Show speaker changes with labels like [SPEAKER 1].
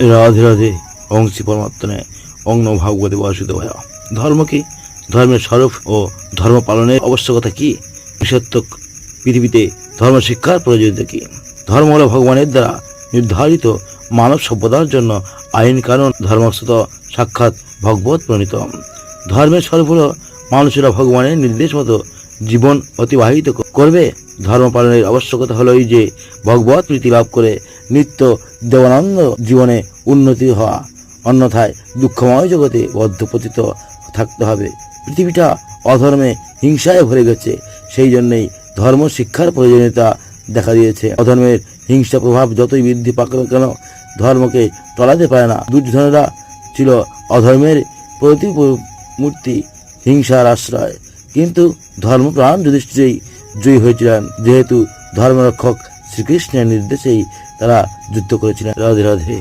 [SPEAKER 1] রাধে রাধে, অংশী পরমাত্মনে অঙ্গ ভাগবতী বসিত ভয় ধর্ম কি? ধর্মের স্বরূপ ও ধর্ম পালনের আবশ্যকতা কি? সত্য পৃথিবীতে ধর্ম শিক্ষার প্রয়োজনীয়তা কি? ধর্ম হল ভগবানের দ্বারা নির্ধারিত মানব সভ্যতার জন্য আইন কানুন ধর্মস্বত সাক্ষাৎ, ভগবত প্রণীত। ধর্মের স্বরূপ হলো মানুষেরা ভগবানের নির্দেশ মতো জীবন অতিবাহিত করবে। ধর্ম পালনের আবশ্যকতা হলো যে ভগবত প্রীতি লাভ করে নিত্য দেবানন্দ জীবনে উন্নতি হওয়া। অন্যথায় দুঃখময় জগতে বদ্ধপতিত থাকতে হবে। পৃথিবীটা অধর্মে হিংসায় ভরে গেছে। সেই জন্যেই ধর্ম শিক্ষার প্রয়োজনীয়তা দেখা দিয়েছে। অধর্মের হিংসা প্রভাব যতই বৃদ্ধি পাক কেন ধর্মকে টলাতে পারে না। দুর্যোধনেরা ছিল অধর্মের প্রতিমূর্তি হিংসার আশ্রয়। কিন্তু ধর্মপ্রাণ যুধিষ্ঠিরেই জয়ী হয়েছিলেন। যেহেতু ধর্মরক্ষক শ্রীকৃষ্ণের নির্দেশেই তারা যুদ্ধ করেছিলেন। রাধে রাধে।